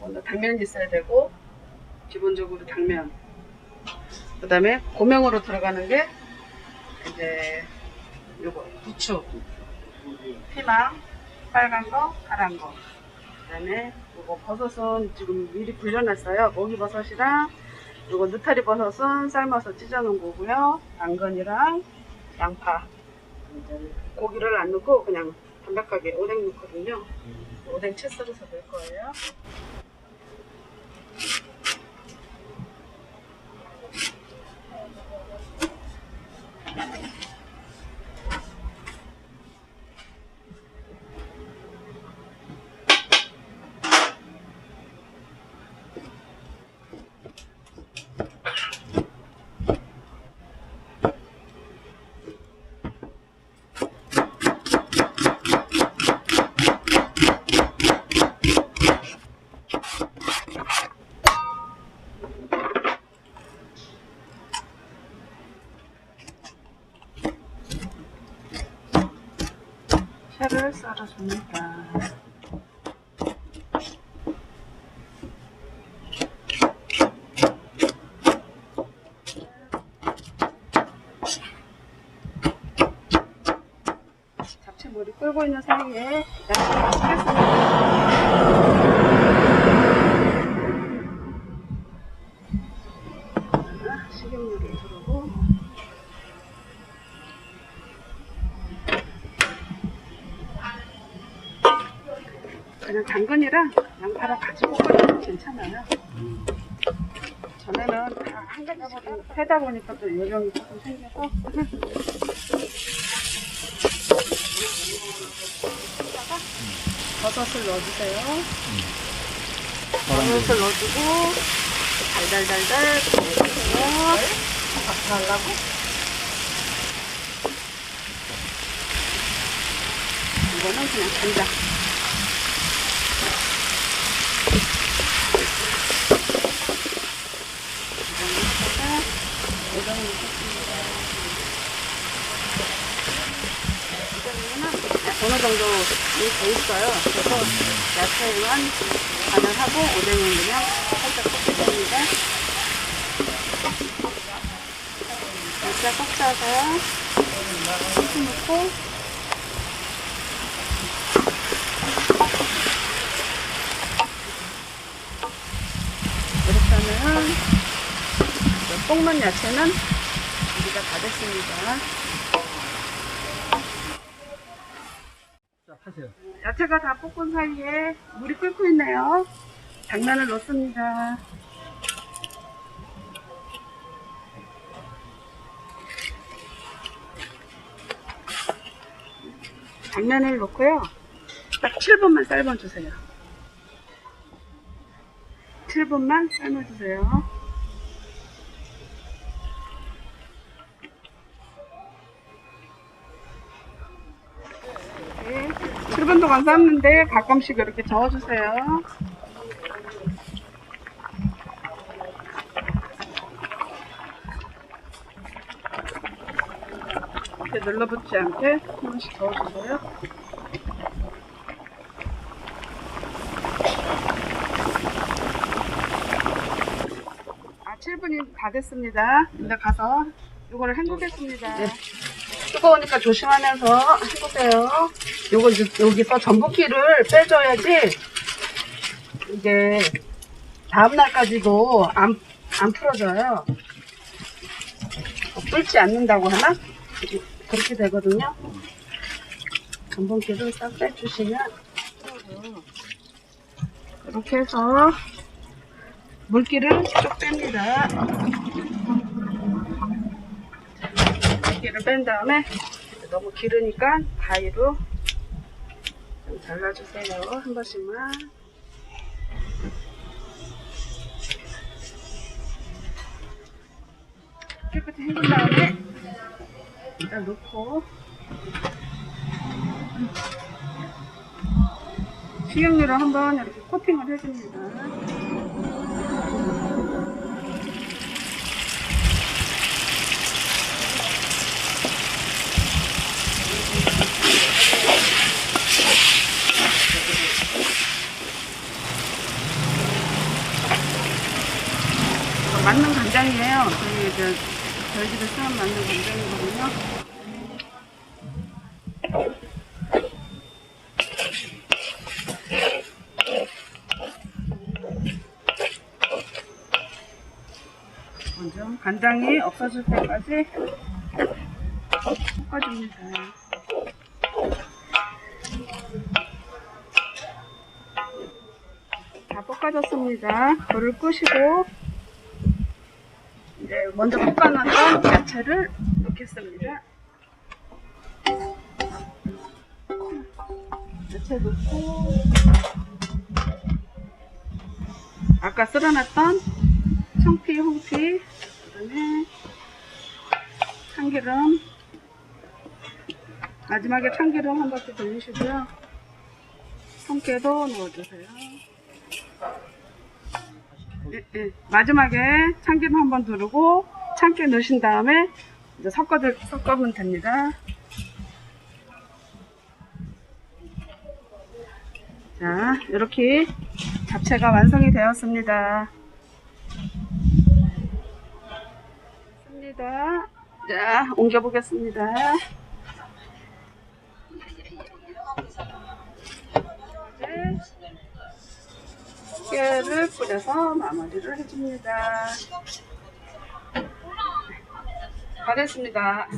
먼저 당면이 있어야 되고 기본적으로 당면. 그 다음에 고명으로 들어가는 게 이제 요거 부추, 피망, 빨간 거, 파란 거. 그 다음에 요거 버섯은 지금 미리 불려놨어요. 목이 버섯이랑 요거 느타리 버섯은 삶아서 찢어 놓은 거고요. 당근이랑 양파. 고기를 안 넣고 그냥 담백하게 오뎅 넣거든요. 오뎅 채 썰어서 넣을 거예요. 채를 썰어줍니다. 잡채물이 끓고 있는 사이에 야채를 씻겠습니다. 식용유를 두르고 그냥 당근이랑 양파랑 같이 볶아도 괜찮아요. 전에는 다 한 가지로 해다 보니까 또 요령이 조금 생겨서 버섯을 넣어주세요. 버섯을 넣어주고 달달달달 볶아주세요. 밥 하려고? 이거는 그냥 간장. 이거는 넣겠습니다. 이거는 어느 정도 돼 있어요. 그래서 야채만 간을 하고 오뎅은 그냥 살짝. 야채 꼭 짜서 소금 넣고 이렇게 하면 볶는 야채는 준비가 다 됐습니다. 자, 하세요. 야채가 다 볶은 사이에 물이 끓고 있네요. 당면을 넣습니다. 당면을 넣고요. 딱 7분만 삶아주세요. 7분만 삶아주세요. 7분 동안 삶는데 가끔씩 이렇게 저어주세요. 이렇게 눌러붙지 않게 한 번씩 저어주세요. 아, 7분이 다 됐습니다. 이제 가서 이거를 헹구겠습니다. 뜨거우니까 조심하면서 헹구세요. 요거 여기서 전분기를 빼줘야지 이게 다음날까지도 안, 안 풀어져요. 어, 뿔지 않는다고 하나? 그렇게 되거든요. 전분기를 딱 빼주시면 이렇게 해서 물기를 쭉 뺍니다. 물기를 뺀 다음에 너무 기르니까 가위로 좀 잘라주세요. 한 번씩만. 깨끗이 헹군 다음에 일단 넣고 식용유를 한번 이렇게 코팅을 해줍니다. 간장이에요. 저희 이제 저희 집에 처음 만든 간장이거든요. 먼저 간장이 없어질 때까지 볶아줍니다. 다 볶아졌습니다. 불을 끄시고 이제 먼저 볶아놨던 야채를 넣겠습니다. 야채 넣고 아까 썰어놨던 청피, 홍피, 그다음에 참기름 마지막에 참기름 한 바퀴 돌리시고요. 통깨도 넣어주세요. 예, 예. 마지막에 참기름 한 번 두르고 참깨 넣으신 다음에 이제 섞어 섞으면 됩니다. 자, 이렇게 잡채가 완성이 되었습니다. 됐습니다. 자, 옮겨보겠습니다. 이 제 깨를 뿌려서 마무리를 해줍니다. 다 됐습니다.